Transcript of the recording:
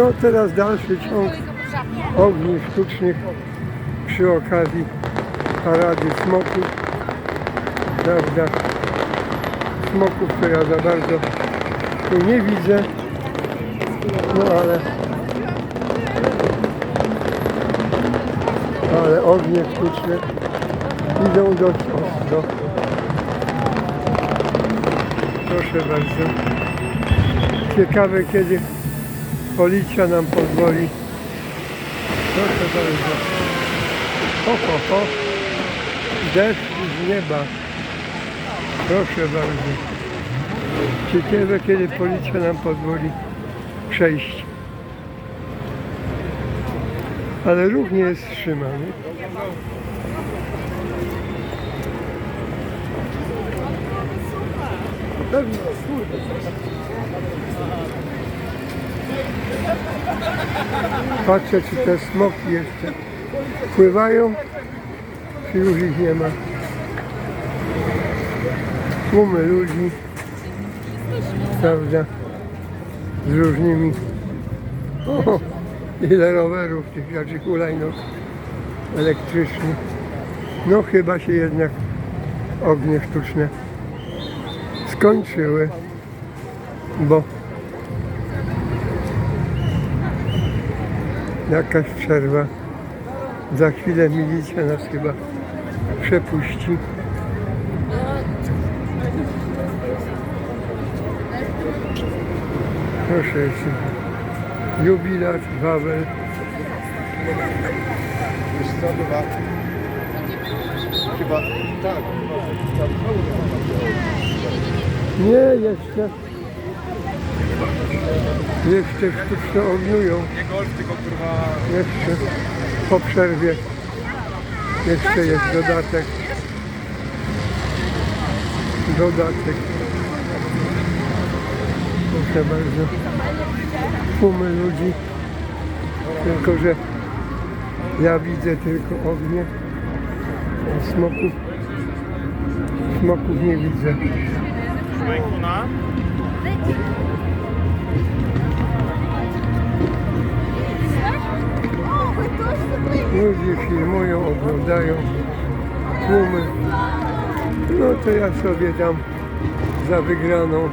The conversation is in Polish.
No teraz dalszy ciąg ogni sztucznych przy okazji parady smoków. Prawda? Smoków to ja za bardzo tu nie widzę. No ale ale ognie sztuczne idą dość ostro. Proszę bardzo. Ciekawe kiedy policja nam pozwoli. Proszę bardzo. Ho, ho, ho. Deszcz z nieba. Proszę bardzo. Ciekawe kiedy policja nam pozwoli przejść. Ale ruch nie jest wstrzymany. Patrzę, czy te smoki jeszcze pływają, czy już ich nie ma. Tłumy ludzi, prawda, z różnymi, o, ile rowerów, tych znaczy hulajnóg elektrycznych. No chyba się jednak ognie sztuczne skończyły, bo jakaś przerwa. Za chwilę milicja nas chyba przepuści. Proszę jeszcze. Jubilat, Wawel. Wiesz co, chyba... Chyba... Tak. Nie, jeszcze. Jeszcze sztuczne ogniują. Nie golf, tylko kurwa... Jeszcze po przerwie. Jeszcze jest dodatek. Dodatek. Proszę bardzo. Tłumy ludzi. Tylko, że ja widzę tylko ognie. Smoków, smoków nie widzę. Ludzie filmują, oglądają tłumy. No to ja sobie tam za wygraną